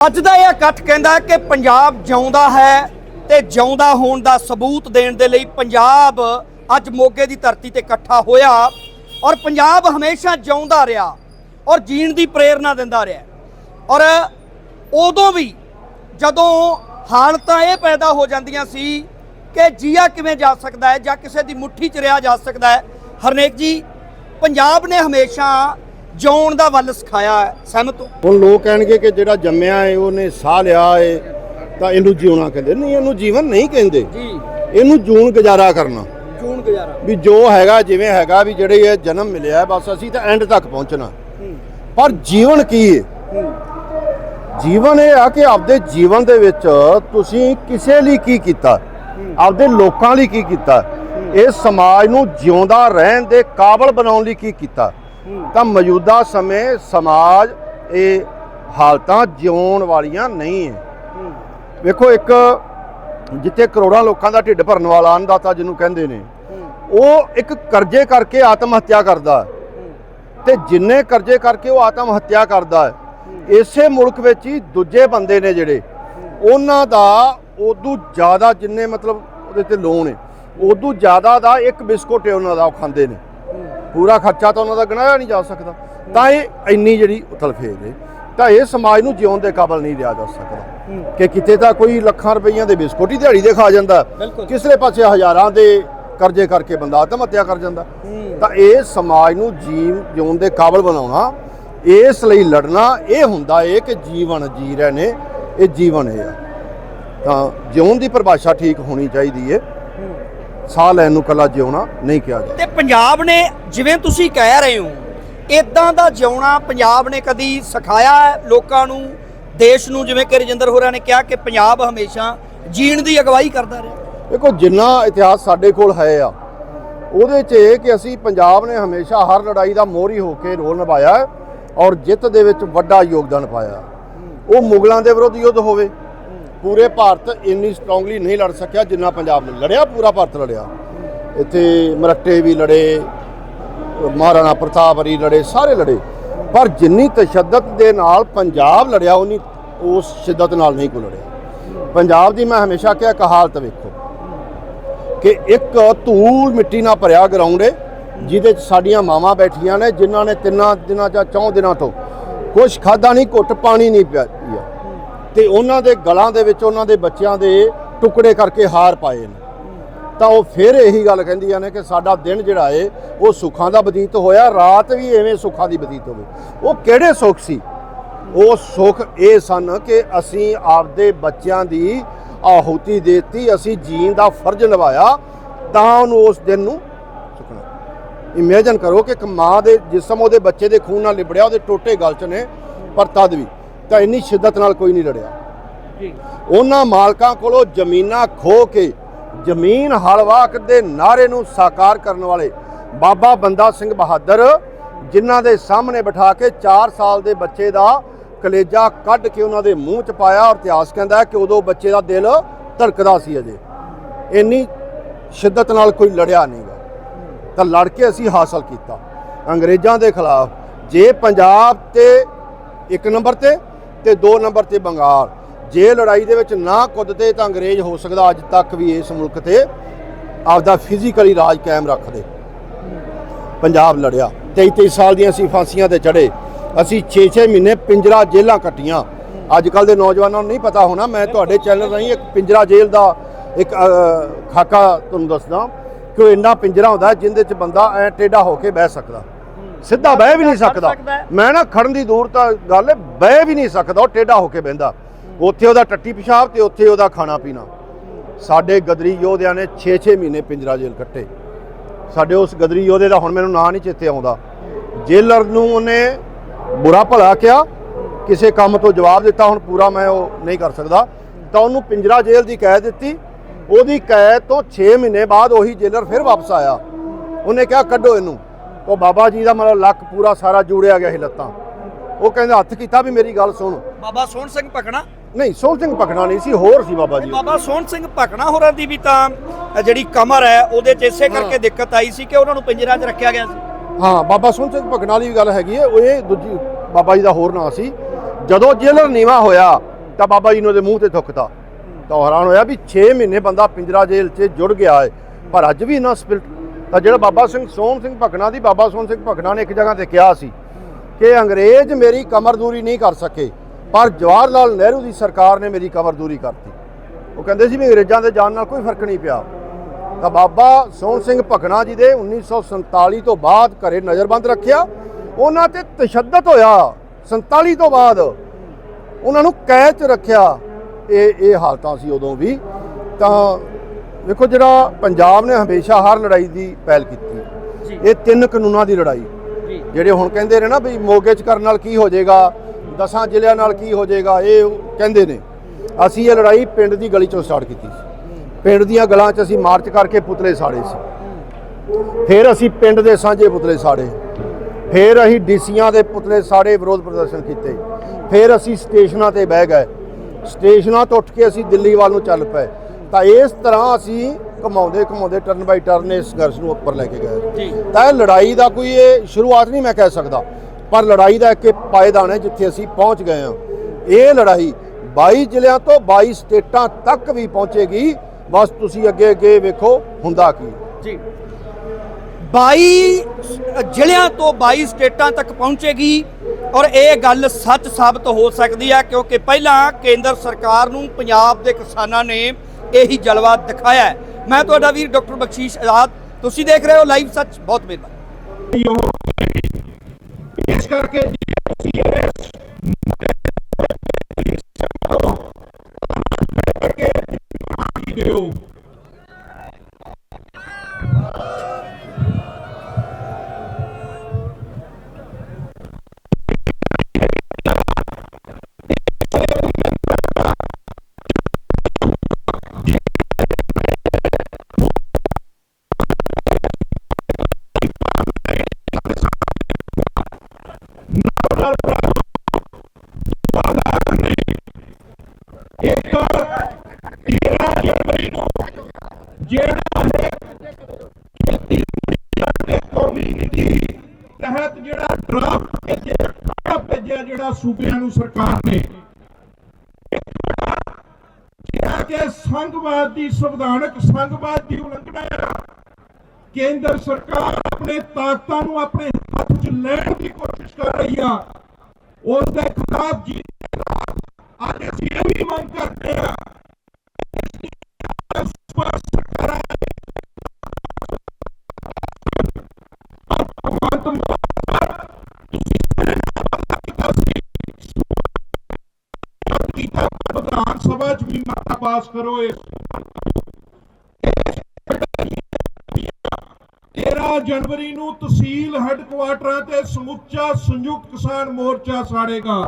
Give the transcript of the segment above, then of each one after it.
ਅੱਜ ਦਾ ਇਹ ਇਕੱਠ ਕਹਿੰਦਾ ਕਿ ਪੰਜਾਬ ਜਿਉਂਦਾ ਹੈ ਤੇ ਜਿਉਂਦਾ ਹੋਣ ਦਾ ਸਬੂਤ ਦੇਣ ਦੇ ਲਈ ਪੰਜਾਬ ਅੱਜ ਮੋਗੇ ਦੀ ਧਰਤੀ ਤੇ ਇਕੱਠਾ ਹੋਇਆ ਔਰ ਪੰਜਾਬ ਹਮੇਸ਼ਾ ਜਿਉਂਦਾ ਰਿਹਾ ਔਰ ਜੀਣ ਦੀ ਪ੍ਰੇਰਣਾ ਦਿੰਦਾ ਰਿਹਾ। ਔਰ ਉਦੋਂ ਵੀ ਜਦੋਂ ਹਾਲਤਾਂ ਇਹ ਪੈਦਾ ਹੋ ਜਾਂਦੀਆਂ ਸੀ ਕਿ ਜੀਆ ਕਿਵੇਂ ਜਾ ਸਕਦਾ ਹੈ ਜਾਂ ਕਿਸੇ ਦੀ ਮੁੱਠੀ 'ਚ ਰਿਹਾ ਜਾ ਸਕਦਾ ਹੈ, ਹਰਨੇਕ ਜੀ, ਪੰਜਾਬ ਨੇ ਹਮੇਸ਼ਾ ਜਿਉਣ ਦਾ ਵੱਲ ਸਿਖਾਇਆ ਹੈ ਸਹਿਮਤ ਹੋ। ਹੁਣ ਲੋਕ ਕਹਿਣਗੇ ਕਿ ਜਿਹੜਾ ਜੰਮਿਆ ਹੈ ਉਹਨੇ ਸਾਹ ਲਿਆ ਹੈ ਤਾਂ ਇਹਨੂੰ ਜਿਉਣਾ ਕਹਿੰਦੇ। ਨਹੀਂ ਇਹਨੂੰ ਜੀਵਨ ਨਹੀਂ ਕਹਿੰਦੇ। ਜੀ। ਇਹਨੂੰ ਜੂਨ ਗੁਜ਼ਾਰਾ ਕਰਨਾ। ਜੂਨ ਗੁਜ਼ਾਰਾ। ਵੀ ਜੋ ਹੈਗਾ ਜਿਵੇਂ ਹੈਗਾ ਵੀ ਜਿਹੜੇ ਇਹ ਜਨਮ ਮਿਲਿਆ ਬਸ ਅਸੀਂ ਤਾਂ ਐਂਡ ਤੱਕ ਪਹੁੰਚਣਾ। ਪਰ ਜੀਵਨ ਕੀ ਹੈ? ਜੀਵਨ ਇਹ ਆ ਕਿ ਆਪਦੇ ਜੀਵਨ ਦੇ ਵਿੱਚ ਤੁਸੀਂ ਕਿਸੇ ਲਈ ਕੀ ਕੀਤਾ? ਆਪਦੇ ਲੋਕਾਂ ਲਈ ਕੀ ਕੀਤਾ? ਇਹ ਸਮਾਜ ਨੂੰ ਜਿਉਂਦਾ ਰਹਿਣ ਦੇ ਕਾਬਲ ਬਣਾਉਣ ਲਈ ਕੀ ਕੀਤਾ? ਤਾਂ ਮੌਜੂਦਾ ਸਮੇਂ ਸਮਾਜ ਇਹ ਹਾਲਤਾਂ ਜਿਉਣ ਵਾਲੀਆਂ ਨਹੀਂ ਹੈ। ਵੇਖੋ ਇੱਕ ਜਿੱਥੇ ਕਰੋੜਾਂ ਲੋਕਾਂ ਦਾ ਢਿੱਡ ਭਰਨ ਵਾਲਾ ਅੰਨਦਾਤਾ ਜਿਹਨੂੰ ਕਹਿੰਦੇ ਨੇ, ਉਹ ਇੱਕ ਕਰਜ਼ੇ ਕਰਕੇ ਆਤਮ ਹੱਤਿਆ ਕਰਦਾ ਹੈ। ਤੇ ਜਿੰਨੇ ਕਰਜ਼ੇ ਕਰਕੇ ਉਹ ਆਤਮ ਹੱਤਿਆ ਕਰਦਾ ਇਸੇ ਮੁਲਕ ਵਿੱਚ ਹੀ ਦੂਜੇ ਬੰਦੇ ਨੇ ਜਿਹੜੇ, ਉਹਨਾਂ ਦਾ ਉਦੋਂ ਜ਼ਿਆਦਾ ਜਿੰਨੇ ਮਤਲਬ ਉਹਦੇ ਤੇ ਲੋਨ ਹੈ, ਉਦੋਂ ਜ਼ਿਆਦਾ ਦਾ ਇੱਕ ਬਿਸਕੁਟ ਹੈ ਉਹਨਾਂ ਦਾ, ਉਹ ਖਾਂਦੇ ਨੇ। ਪੂਰਾ ਖਰਚਾ ਤਾਂ ਉਹਨਾਂ ਦਾ ਗਣਾਇਆ ਨਹੀਂ ਜਾ ਸਕਦਾ। ਤਾਂ ਇਹ ਇੰਨੀ ਜਿਹੜੀ ਉਥਲਫੇਰ ਹੈ ਤਾਂ ਇਹ ਸਮਾਜ ਨੂੰ ਜਿਉਣ ਦੇ ਕਾਬਲ ਨਹੀਂ ਰਿਹਾ ਜਾ ਸਕਦਾ। ਕਿ ਕਿਤੇ ਤਾਂ ਕੋਈ ਲੱਖਾਂ ਰੁਪਈਆਂ ਦੇ ਬਿਸਕੁਟ ਹੀ ਦਿਹਾੜੀ ਦੇ ਖਾ ਜਾਂਦਾ। ਕਿਸਲੇ ਪਾਸੇ ਹਜ਼ਾਰਾਂ ਦੇ ਕਰਜ਼ੇ ਕਰਕੇ ਬੰਦਾ ਆਤਮ ਹੱਤਿਆ ਕਰ ਜਾਂਦਾ। ਤਾਂ ਇਹ ਸਮਾਜ ਨੂੰ ਜੀਵ ਜਿਉਣ ਦੇ ਕਾਬਲ ਬਣਾਉਣਾ ਇਸ ਲਈ ਲੜਨਾ ਇਹ ਹੁੰਦਾ ਏ ਕਿ ਜੀਵਨ ਜੀ ਰਹੇ ਨੇ ਇਹ ਜੀਵਨ ਹੈ ਤਾਂ ਜਿਉਣ ਦੀ ਪਰਿਭਾਸ਼ਾ ਠੀਕ ਹੋਣੀ ਚਾਹੀਦੀ ਏ। ਸਾਹ ਲੈਣ ਨੂੰ ਕੱਲਾ ਜਿਉਣਾ ਨਹੀਂ ਕਿਹਾ ਜਾਂਦਾ। ਤੇ ਪੰਜਾਬ ਨੇ ਜਿਵੇਂ ਤੁਸੀਂ ਕਹਿ ਰਹੇ ਹੋ ਇਦਾਂ ਦਾ ਜਿਉਣਾ ਪੰਜਾਬ ਨੇ ਕਦੀ ਸਿਖਾਇਆ ਹੈ ਲੋਕਾਂ ਨੂੰ? ਦੇਸ਼ ਨੂੰ ਜਿਵੇਂ ਕਿ ਰਜਿੰਦਰ ਹੋਰਾਂ ਨੇ ਕਿਹਾ ਕਿ ਪੰਜਾਬ ਹਮੇਸ਼ਾ ਜੀਣ ਦੀ ਅਗਵਾਈ ਕਰਦਾ ਰਿਹਾ। ਦੇਖੋ ਜਿੰਨਾ ਇਤਿਹਾਸ ਸਾਡੇ ਕੋਲ ਹੈ ਆ ਉਹਦੇ 'ਚ ਇਹ ਕਿ ਅਸੀਂ ਪੰਜਾਬ ਨੇ ਹਮੇਸ਼ਾ ਹਰ ਲੜਾਈ ਦਾ ਮੋਹਰੀ ਹੋ ਕੇ ਰੋਲ ਨਿਭਾਇਆ ਔਰ ਜਿੱਤ ਦੇ ਵਿੱਚ ਵੱਡਾ ਯੋਗਦਾਨ ਪਾਇਆ। ਉਹ ਮੁਗਲਾਂ ਦੇ ਵਿਰੁੱਧ ਯੁੱਧ ਹੋਵੇ ਪੂਰੇ ਭਾਰਤ ਇੰਨੀ ਸਟਰੋਂਗਲੀ ਨਹੀਂ ਲੜ ਸਕਿਆ ਜਿੰਨਾ ਪੰਜਾਬ ਨੇ। ਲੜਿਆ, ਪੂਰਾ ਭਾਰਤ ਲੜਿਆ। ਇੱਥੇ ਮਰੱਟੇ ਵੀ ਲੜੇ, ਮਹਾਰਾਣਾ ਪ੍ਰਤਾਪ ਹਰੀ ਲੜੇ, ਸਾਰੇ ਲੜੇ। ਪਰ ਜਿੰਨੀ ਤਸ਼ੱਦਦ ਦੇ ਨਾਲ ਪੰਜਾਬ ਲੜਿਆ, ਉਨੀ ਉਸ ਸ਼ਿੱਦਤ ਨਾਲ ਨਹੀਂ ਕੋ ਲੜਿਆ। ਪੰਜਾਬ ਦੀ ਮੈਂ ਹਮੇਸ਼ਾ ਕਿਹਾ, ਇੱਕ ਹਾਲਤ ਵੇਖੋ। ਕਿ ਇੱਕ ਧੂਲ ਮਿੱਟੀ ਨਾਲ ਭਰਿਆ ਗਰਾਊਂਡ ਹੈ ਜਿਹਦੇ 'ਚ ਸਾਡੀਆਂ ਮਾਵਾਂ ਬੈਠੀਆਂ ਨੇ, ਜਿਨ੍ਹਾਂ ਨੇ ਤਿੰਨਾਂ ਦਿਨਾਂ ਜਾਂ ਚੌਂ ਦਿਨਾਂ ਤੋਂ ਕੁਝ ਖਾਦਾ ਨਹੀਂ, ਘੁੱਟ ਪਾਣੀ ਨਹੀਂ ਪਿਆ ਪੀਆ। ਤੇ ਉਹਨਾਂ ਦੇ ਗਲਾਂ ਦੇ ਵਿੱਚ ਉਹਨਾਂ ਦੇ ਬੱਚਿਆਂ ਦੇ ਟੁਕੜੇ ਕਰਕੇ ਹਾਰ ਪਾਏ ਨੇ। ਤਾਂ ਉਹ ਫਿਰ ਇਹੀ ਗੱਲ ਕਹਿੰਦੀਆਂ ਨੇ ਕਿ ਸਾਡਾ ਦਿਨ ਜਿਹੜਾ ਏ, ਉਹ ਸੁੱਖਾਂ ਦਾ ਬਤੀਤ ਹੋਇਆ, ਰਾਤ ਵੀ ਐਵੇਂ ਸੁੱਖਾਂ ਦੀ ਬਤੀਤ ਹੋਵੇ ਉਹ ਕਿਹੜੇ ਸੁੱਖ ਸੀ? ਉਹ ਸੁੱਖ ਇਹ ਸਨ ਕਿ ਅਸੀਂ ਆਪਦੇ ਬੱਚਿਆਂ ਦੀ ਆਹੂਤੀ ਦੇਤੀ, ਅਸੀਂ ਜੀਣ ਦਾ ਫਰਜ਼ ਨਿਭਾਇਆ, ਤਾਂ ਉਹਨੂੰ ਉਸ ਦਿਨ ਨੂੰ ਸੁਖਣਾ। ਇਮੇਜਿਨ ਕਰੋ ਕਿ ਇੱਕ ਮਾਂ ਦੇ, ਜਿਸਮ ਉਹਦੇ ਬੱਚੇ ਦੇ ਖੂਨ ਨਾਲ ਲਿਬੜਿਆ, ਉਹਦੇ ਟੋਟੇ ਗਲ ਚ ਨੇ, ਪਰ ਤਦ ਵੀ। ਤਾਂ ਇੰਨੀ ਸ਼ਿੱਦਤ ਨਾਲ ਕੋਈ ਨਹੀਂ ਲੜਿਆ। ਜੀ। ਉਹਨਾਂ ਮਾਲਕਾਂ ਕੋਲੋਂ ਜ਼ਮੀਨਾਂ ਖੋ ਕੇ ਜ਼ਮੀਨ ਹਲਵਾਕ ਦੇ ਨਾਰੇ ਨੂੰ ਸਾਕਾਰ ਕਰਨ ਵਾਲੇ ਬਾਬਾ ਬੰਦਾ ਸਿੰਘ ਬਹਾਦਰ ਜਿਨ੍ਹਾਂ ਦੇ ਸਾਹਮਣੇ ਬਿਠਾ ਕੇ 4 ਸਾਲ ਦੇ ਬੱਚੇ ਦਾ ਕਲੇਜਾ ਕੱਢ ਕੇ ਉਹਨਾਂ ਦੇ ਮੂੰਹ 'ਚ ਪਾਇਆ ਔਰ ਇਤਿਹਾਸ ਕਹਿੰਦਾ ਕਿ ਉਦੋਂ ਬੱਚੇ ਦਾ ਦਿਲ ਧੜਕਦਾ ਸੀ ਅਜੇ। ਇੰਨੀ ਸ਼ਿੱਦਤ ਨਾਲ ਕੋਈ ਲੜਿਆ ਨਹੀਂਗਾ ਤਾਂ ਲੜ ਕੇ ਅਸੀਂ ਹਾਸਲ ਕੀਤਾ। ਅੰਗਰੇਜ਼ਾਂ ਦੇ ਖਿਲਾਫ ਜੇ ਪੰਜਾਬ ਤੇ ਇੱਕ ਨੰਬਰ ਤੇ ਤੇ ਦੋ ਨੰਬਰ ਤੇ ਬੰਗਾਲ। ਜੇ ਲੜਾਈ ਦੇ ਵਿੱਚ ਨਾ ਕੁੱਦਦੇ ਤਾਂ ਅੰਗਰੇਜ਼ ਹੋ ਸਕਦਾ ਅੱਜ ਤੱਕ ਵੀ ਇਸ ਮੁਲਕ ਤੇ ਆਪਦਾ ਫਿਜ਼ੀਕਲੀ ਰਾਜ ਕਾਇਮ ਰੱਖਦੇ ਪੰਜਾਬ ਲੜਿਆ। 23 23 ਸਾਲ ਦੀਆਂ ਅਸੀਂ ਫਾਂਸੀਆਂ ਤੇ ਚੜੇ ਅਸੀਂ 6-6 ਮਹੀਨੇ ਪਿੰਜਰਾ ਜੇਲ੍ਹਾਂ ਕੱਟੀਆਂ। ਅੱਜ ਕੱਲ ਦੇ ਨੌਜਵਾਨਾਂ ਨੂੰ ਨਹੀਂ ਪਤਾ ਹੋਣਾ, ਮੈਂ ਤੁਹਾਡੇ ਚੈਨਲ ਰਾਹੀਂ ਇੱਕ ਪਿੰਜਰਾ ਜੇਲ੍ਹ ਦਾ ਇੱਕ ਖਾਕਾ ਤੁਹਾਨੂੰ ਦੱਸਦਾ। ਕਿ ਉਹ ਇੰਨਾ ਪਿੰਜਰਾ ਹੁੰਦਾ ਜਿੰਦੇ 'ਚ ਬੰਦਾ ਐ ਟੇਢਾ ਹੋ ਕੇ ਬਹਿ ਸਕਦਾ। ਸਿੱਧਾ ਬਹਿ ਵੀ ਨਹੀਂ ਸਕਦਾ। ਮੈਂ ਨਾ ਖੜਨ ਦੀ ਦੂਰ ਤਾਂ ਗੱਲ ਹੈ ਬਹਿ ਵੀ ਨਹੀਂ ਸਕਦਾ ਉਹ ਟੇਢਾ ਹੋ ਕੇ ਬਹਿੰਦਾ। ਉੱਥੇ ਉਹਦਾ ਟੱਟੀ ਪਿਸ਼ਾਬ ਤੇ ਉੱਥੇ ਉਹਦਾ ਖਾਣਾ ਪੀਣਾ। ਸਾਡੇ ਗਦਰੀ ਯੋਧਿਆਂ ਨੇ 6-6 ਮਹੀਨੇ ਪਿੰਜਰਾ ਜੇਲ੍ਹ ਕੱਟੇ। ਸਾਡੇ ਉਸ ਗਦਰੀ ਯੋਧੇ ਦਾ ਹੁਣ ਮੈਨੂੰ ਨਾਂ ਨਹੀਂ ਚੇਤੇ ਆਉਂਦਾ। ਜੇਲਰ ਨੂੰ ਉਹਨੇ ਬੁਰਾ ਭਲਾ ਕਿਹਾ ਕਿਸੇ ਕੰਮ ਤੋਂ ਜਵਾਬ ਦਿੱਤਾ ਹੁਣ ਪੂਰਾ ਮੈਂ ਉਹ ਨਹੀਂ ਕਰ ਸਕਦਾ। ਤਾਂ ਉਹਨੂੰ ਪਿੰਜਰਾ ਜੇਲ੍ਹ ਦੀ ਕੈਦ ਦਿੱਤੀ। ਉਹਦੀ ਕੈਦ ਤੋਂ 6 ਮਹੀਨੇ ਬਾਅਦ ਉਹੀ ਜੇਲਰ ਫਿਰ ਵਾਪਸ ਆਇਆ। ਉਹਨੇ ਕਿਹਾ ਕੱਢੋ ਇਹਨੂੰ। ਉਹ ਬਾਬਾ ਜੀ ਦਾ ਮਤਲਬ ਲੱਕ ਪੂਰਾ ਸਾਰਾ ਜੂੜਿਆ ਗਿਆ ਸੀ ਲੱਤਾਂ। ਉਹ ਕਹਿੰਦਾ ਹੱਥ ਕੀਤਾ ਵੀ ਮੇਰੀ ਗੱਲ ਸੁਣ। ਬਾਬਾ ਸੋਹਣ ਸਿੰਘ ਭਕਣਾ ਨਹੀਂ ਸੋਹਣ ਸਿੰਘ ਪਕਣਾ ਨਹੀਂ ਸੀ ਹੋਰ ਸੀ ਬਾਬਾ ਜੀ। ਬਾਬਾ ਸੋਹਣ ਸਿੰਘ ਭਕਣਾ ਹੋਰਾਂ ਦੀ ਵੀ ਤਾਂ ਜਿਹੜੀ ਕਮਰ ਹੈ ਉਹਦੇ ਚ ਇਸੇ ਕਰਕੇ ਦਿੱਕਤ ਆਈ ਸੀ ਕਿ ਉਹਨਾਂ ਨੂੰ ਪਿੰਜਰਾ 'ਚ ਰੱਖਿਆ ਗਿਆ ਸੀ। ਹਾਂ ਬਾਬਾ ਸੋਹਣ ਸਿੰਘ ਭਗਣਾ ਦੀ ਵੀ ਗੱਲ ਹੈਗੀ ਹੈ ਉਹ ਇਹ ਦੂਜੀ ਬਾਬਾ ਜੀ ਦਾ ਹੋਰ ਨਾਂ ਸੀ। ਜਦੋਂ ਜੇਲਰ ਨੀਵਾ ਹੋਇਆ ਤਾਂ ਬਾਬਾ ਜੀ ਨੇ ਉਹਦੇ ਮੂੰਹ ਤੇ ਥੁੱਕਤਾ। ਤਾਂ ਹੈਰਾਨ ਹੋਇਆ ਵੀ 6 ਮਹੀਨੇ ਬੰਦਾ ਪਿੰਜਰਾ ਜੇਲ੍ਹ 'ਚ ਜੁੜ ਗਿਆ ਹੈ। ਪਰ ਅੱਜ ਵੀ ਇੰਨਾ ਸਪਿਰਟ ਤਾਂ ਜਿਹੜਾ ਬਾਬਾ ਸਿੰਘ ਸੋਹਣ ਸਿੰਘ ਭਕਨਾ ਦੀ ਬਾਬਾ ਸੋਹਣ ਸਿੰਘ ਭਕਨਾ ਨੇ ਇੱਕ ਜਗ੍ਹਾ ਤੇ ਕਿਹਾ ਸੀ ਕਿ ਅੰਗਰੇਜ਼ ਮੇਰੀ ਕਮਰ ਦੂਰੀ ਨਹੀਂ ਕਰ ਸਕੇ, ਪਰ ਜਵਾਹਰ ਲਾਲ ਨਹਿਰੂ ਦੀ ਸਰਕਾਰ ਨੇ ਮੇਰੀ ਕਮਰ ਦੂਰੀ ਕਰਤੀ। ਉਹ ਕਹਿੰਦੇ ਸੀ ਵੀ ਅੰਗਰੇਜ਼ਾਂ ਦੇ ਜਾਣ ਨਾਲ ਕੋਈ ਫ਼ਰਕ ਨਹੀਂ ਪਿਆ। ਤਾਂ ਬਾਬਾ ਸੋਹਣ ਸਿੰਘ ਭਕਨਾ ਜੀ ਦੇ 1947 ਤੋਂ ਬਾਅਦ ਘਰੇ ਨਜ਼ਰਬੰਦ ਰੱਖਿਆ। ਉਹਨਾਂ ਤੇ ਤਸ਼ੱਦਦ ਹੋਇਆ। 47 ਤੋਂ ਬਾਅਦ ਉਹਨਾਂ ਨੂੰ ਕੈਦ 'ਚ ਰੱਖਿਆ। ਇਹ ਇਹ ਹਾਲਤਾਂ ਸੀ ਉਦੋਂ ਵੀ। ਤਾਂ ਵੇਖੋ ਜਿਹੜਾ ਪੰਜਾਬ ਨੇ ਹਮੇਸ਼ਾ ਹਰ ਲੜਾਈ ਦੀ ਪਹਿਲ ਕੀਤੀ। ਇਹ ਤਿੰਨ ਕਾਨੂੰਨਾਂ ਦੀ ਲੜਾਈ। ਜਿਹੜੇ ਹੁਣ ਕਹਿੰਦੇ ਨੇ ਨਾ ਵੀ ਮੋਗੇ 'ਚ ਕਰਨ ਨਾਲ ਕੀ ਹੋ ਜਾਏਗਾ ਦਸਾਂ ਜ਼ਿਲ੍ਹਿਆਂ ਨਾਲ ਕੀ ਹੋ ਜਾਏਗਾ ਇਹ ਕਹਿੰਦੇ ਨੇ। ਅਸੀਂ ਇਹ ਲੜਾਈ ਪਿੰਡ ਦੀ ਗਲੀ 'ਚੋਂ ਸਟਾਰਟ ਕੀਤੀ ਸੀ। ਪਿੰਡ ਦੀਆਂ ਗਲਾਂ 'ਚ ਅਸੀਂ ਮਾਰਚ ਕਰਕੇ ਪੁਤਲੇ ਸਾੜੇ ਸੀ। ਫਿਰ ਅਸੀਂ ਪਿੰਡ ਦੇ ਸਾਂਝੇ ਪੁਤਲੇ ਸਾੜੇ। ਫਿਰ ਅਸੀਂ ਡੀਸੀਆਂ ਦੇ ਪੁਤਲੇ ਸਾੜੇ ਵਿਰੋਧ ਪ੍ਰਦਰਸ਼ਨ ਕੀਤੇ। ਫਿਰ ਅਸੀਂ ਸਟੇਸ਼ਨਾਂ ਤੇ ਬਹਿ ਗਏ। ਸਟੇਸ਼ਨਾਂ ਤੋਂ ਉੱਠ ਕੇ ਅਸੀਂ ਦਿੱਲੀ ਵੱਲ ਨੂੰ ਚੱਲ ਪਏ। ਤਾਂ ਇਸ ਤਰ੍ਹਾਂ ਅਸੀਂ ਘਮਾਉਂਦੇ ਘਮਾਉਂਦੇ ਟਰਨ ਬਾਈ ਟਰਨ ਇਸ ਸੰਘਰਸ਼ ਨੂੰ ਉੱਪਰ ਲੈ ਕੇ ਗਏ। ਜੀ। ਤਾਂ ਇਹ ਲੜਾਈ ਦਾ ਕੋਈ ਇਹ ਸ਼ੁਰੂਆਤ ਨਹੀਂ ਮੈਂ ਕਹਿ ਸਕਦਾ ਪਰ ਲੜਾਈ ਦਾ ਇੱਕ ਪਾਇਦਾਨ ਹੈ ਜਿੱਥੇ ਅਸੀਂ ਪਹੁੰਚ ਗਏ ਹਾਂ। ਇਹ ਲੜਾਈ 22 ਜ਼ਿਲ੍ਹਿਆਂ ਤੋਂ 22 ਸਟੇਟਾਂ ਤੱਕ ਵੀ ਪਹੁੰਚੇਗੀ। ਬਸ ਤੁਸੀਂ ਅੱਗੇ ਅੱਗੇ ਵੇਖੋ ਹੁੰਦਾ ਕੀ ਜੀ। 22 ਜ਼ਿਲ੍ਹਿਆਂ ਤੋਂ 22 ਸਟੇਟਾਂ ਤੱਕ ਪਹੁੰਚੇਗੀ ਔਰ ਇਹ ਗੱਲ ਸੱਚ ਸਾਬਤ ਹੋ ਸਕਦੀ ਹੈ ਕਿਉਂਕਿ ਪਹਿਲਾਂ ਕੇਂਦਰ ਸਰਕਾਰ ਨੂੰ ਪੰਜਾਬ ਦੇ ਕਿਸਾਨਾਂ ਨੇ ਇਹੀ ਜਲਵਾ ਦਿਖਾਇਆ ਮੈਂ ਤੁਹਾਡਾ ਵੀਰ ਡਾਕਟਰ ਬਖਸ਼ੀਸ਼ ਆਜ਼ਾਦ। ਤੁਸੀਂ ਦੇਖ ਰਹੇ ਹੋ ਲਾਈਵ ਸੱਚ। ਬਹੁਤ ਮਿਹਰਬਾਨੀ। ਇਸ ਕਰਕੇ ਦਿਓ। ਜਿਹੜਾ ਹੈ ਕੌਮੀ ਨੀਤੀ ਤਹਿਤ ਜਿਹੜਾ ਡਰਾਫਟ ਭੇਜਿਆ ਭੇਜਿਆ ਜਿਹੜਾ ਸੂਬਿਆਂ ਨੂੰ ਸਰਕਾਰ ਨੇ ਕਿਹਾ ਕਿ ਸੰਘਵਾਦ ਦੀ ਸੰਵਿਧਾਨਕ ਸੰਘਵਾਦ ਦੀ ਉਲੰਘਣਾ ਹੈ ਕੇਂਦਰ ਸਰਕਾਰ ਆਪਣੇ ਤਾਕਤਾਂ ਨੂੰ ਆਪਣੇ ਹੱਥ 'ਚ ਲੈਣ ਦੀ ਕੋਸ਼ਿਸ਼ ਕਰ ਰਹੀ ਆ ਉਸ ਦੇ ਖਿਲਾਫ ਜੀ ਅੱਜ ਅਸੀਂ ਇਹ ਵੀ ਮੰਗ ਕਰਦੇ ਹਾਂ ਸਪਸ਼ਟ ਕਰਾਂ ਭਗਵੰਤ ਮਾਨ ਕੀਤਾ ਵਿਧਾਨ ਸਭਾ ਚ ਵੀ ਮਤਾ ਪਾਸ ਕਰੋ ਇਸ 13 ਜਨਵਰੀ ਨੂੰ ਤਹਿਸੀਲ ਹੈੱਡਕੁਆਟਰਾਂ ਤੇ ਸਮੁੱਚਾ ਸੰਯੁਕਤ ਕਿਸਾਨ ਮੋਰਚਾ ਸਾੜੇਗਾ।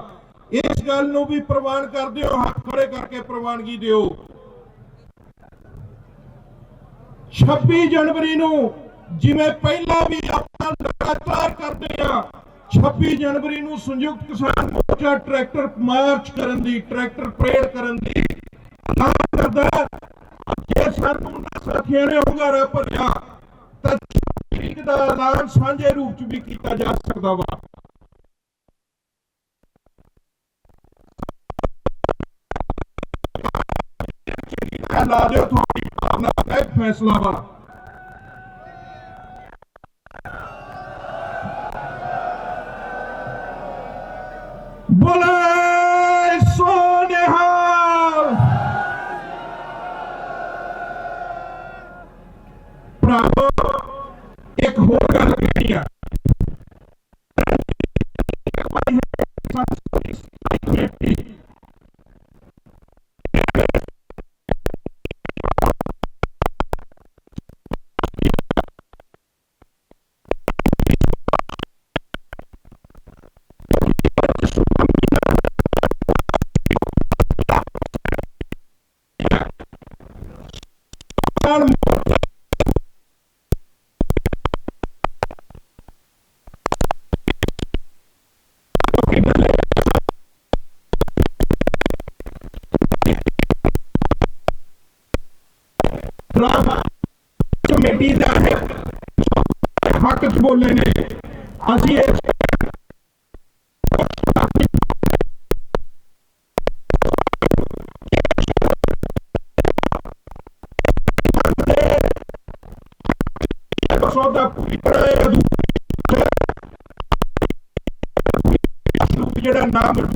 ਇਸ ਗੱਲ ਨੂੰ ਵੀ ਪ੍ਰਵਾਨ ਕਰਦੇ ਹੋ ਹੱਥ ਖੜੇ ਕਰਕੇ ਪ੍ਰਵਾਨਗੀ ਦਿਓ। 26 ਜਨਵਰੀ ਨੂੰ ਜਿਵੇਂ ਪਹਿਲਾਂ ਵੀ ਆਪਾਂ ਲਗਾਤਾਰ ਕਰਦੇ ਆ 26 ਜਨਵਰੀ ਨੂੰ ਸੰਯੁਕਤ ਕਿਸਾਨ ਮੋਰਚਾ ਟਰੈਕਟਰ ਮਾਰਚ ਕਰਨ ਦੀ, ਟਰੈਕਟਰ ਪਰੇਡ ਕਰਨ ਦੀ ਕਰਦਾ ਜੇ ਸਾਨੂੰ ਸਾਥੀਆਂ ਨੇ ਹੁੰਗਾਰਾ ਭਰਿਆ। ਤਾਂ ਤਰੀਕ ਦਾ ਐਲਾਨ ਸਾਂਝੇ ਰੂਪ ਚ ਵੀ ਕੀਤਾ ਜਾ ਸਕਦਾ ਵਾ। ਲਾ ਦਿਓ ਤੁਹਾਡੀ ਭਾਵਨਾ ਦਾ ਫੈਸਲਾ ਵਾ। ਰਾਜ ਕਮੇਟੀ ਦਾ ਹੱਕ ਚ ਬੋਲੇ ਨੇ ਅਸੀਂ ਇਹ ਸੋਦਾ ਪੂਰਾ ਜਿਹੜਾ ਨਾਮ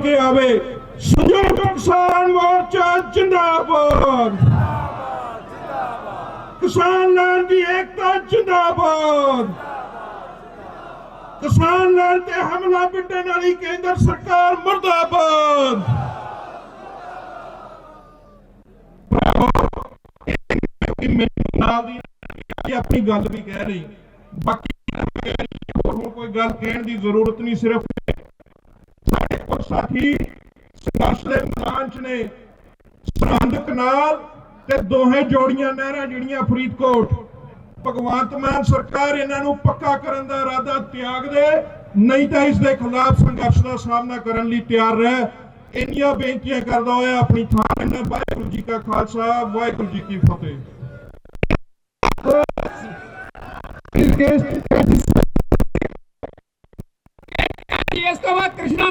ਕੇ ਆਵੇ। ਸੰਯੁਕਤ ਕਿਸਾਨ ਮੋਰਚਾ ਜਿੰਦਾਬਾਦ। ਕਿਸਾਨ ਨਾਂ ਦੀ ਏਕਤਾ ਜਿੰਦਾਬਾਦ। ਕਿਸਾਨ ਨਾਂ ਤੇ ਹਮਲਾ ਬਿੱਟਣ ਵਾਲੀ ਕੇਂਦਰ ਸਰਕਾਰ ਮਰਦਾਬਾਦ। ਆਪਣੀ ਗੱਲ ਵੀ ਕਹਿ ਰਹੀ। ਬਾਕੀ ਹੋਰ ਕੋਈ ਗੱਲ ਕਹਿਣ ਦੀ ਜ਼ਰੂਰਤ ਨਹੀਂ, ਸਿਰਫ ਸਾਥੀ ਸੰਘਰਸ਼ ਦੇ ਨੇ। ਸਰਹੰਦ ਕਨਾਲ ਤੇ ਦੋਹੇ ਜੋੜੀਆਂ ਨਹਿਰਾਂ ਜਿਹੜੀਆਂ ਫਰੀਦਕੋਟ, ਭਗਵੰਤ ਮਾਨ ਸਰਕਾਰ ਇਹਨਾਂ ਨੂੰ ਪੱਕਾ ਕਰਨ ਦਾ ਇਰਾਦਾ ਤਿਆਗ ਦੇ, ਨਹੀਂ ਤਾਂ ਇਸ ਦੇ ਖਿਲਾਫ ਸੰਘਰਸ਼ ਦਾ ਸਾਹਮਣਾ ਕਰਨ ਲਈ ਤਿਆਰ ਰਹਿ। ਇੰਨੀਆਂ ਬੇਨਤੀਆਂ ਕਰਦਾ ਹੋਇਆ ਆਪਣੀ ਥਾਂ ਰਹਿਣਾ ਵਾਹਿਗੁਰੂ ਜੀ ਕਾ ਖਾਲਸਾ, ਵਾਹਿਗੁਰੂ ਜੀ ਕੀ ਫਤਿਹ। ਇਸ ਤੋਂ ਬਾਅਦ ਕ੍ਰਿਸ਼ਨਾ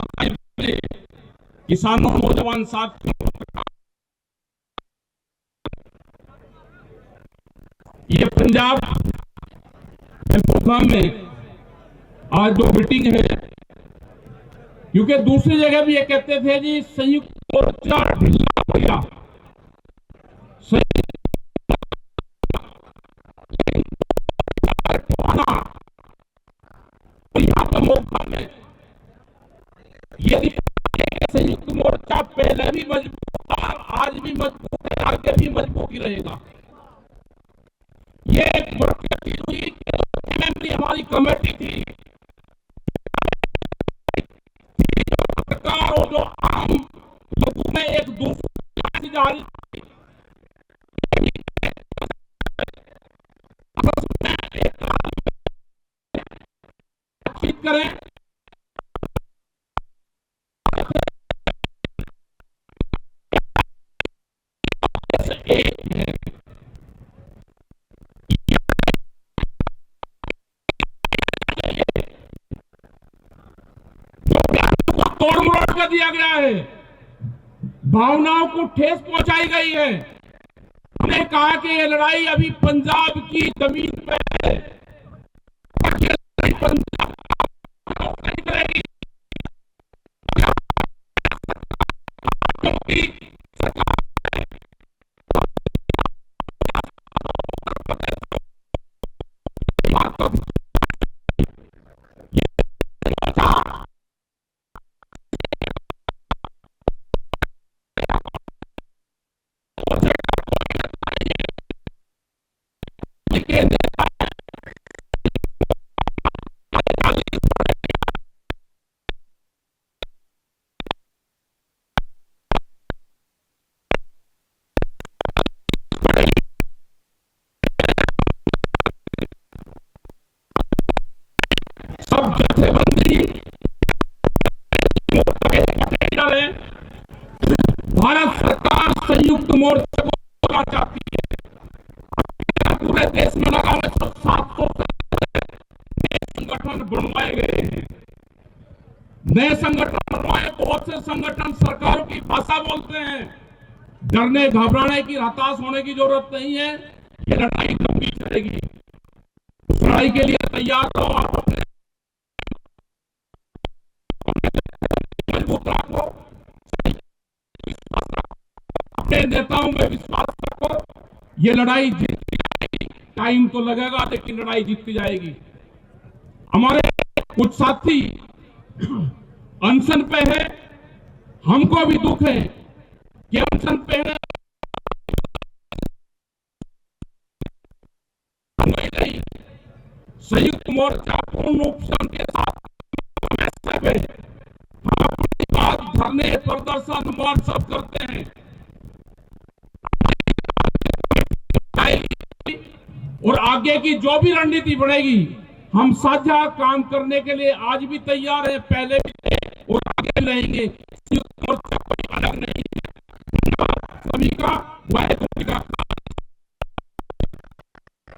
किसानों नौजवान साथियों ये पंजाब में आज जो मीटिंग है, क्योंकि दूसरी जगह भी ये कहते थे जी, संयुक्त मोर्चा ढीला हो गया यदि पहले भी मज़बूत था आज भी मज़बूत है, आगे भी मज़बूत ही रहेगा। ये एक बड़ी हुई हमारी कमेटी थी। सरकार जो आम लोगों में एक दूसरे जा रही थी आपस में एक बातचीत करें तोड़ मोड़ कर दिया गया है। भावनाओं को ठेस पहुंचाई गई है। हमने कहा कि यह लड़ाई अभी पंजाब की ज़मीन पर है। पंजाब भारत सरकार संयुक्त मोर्चे को तोड़ना चाहती है पूरे देश में लगा हुआ सात सौ संगठन बनवाए गए हैं नए संगठन बनवाए बहुत से संगठन सरकारों की भाषा बोलते हैं डरने घबराने की हताश होने की ज़रूरत नहीं है ये लड़ाई लंबी चलेगी लड़ाई के लिए तैयार रहो आप अपने मज़बूत रखो अपने नेताओं में विश्वास रखो। ये लड़ाई जीतती जाएगी। टाइम तो लगेगा, लेकिन लड़ाई जीतती जाएगी। हमारे कुछ साथी अनशन पे है। हमको भी दुख है कि अनशन पे है। संयुक्त मोर्चा पूर्ण रूप से उनके साथ धरने, प्रदर्शन मार्च करते हैं। आगे की जो भी रणनीति बनेगी हम साझा काम करने के लिए आज भी तैयार हैं पहले भी थे और आगे रहेंगे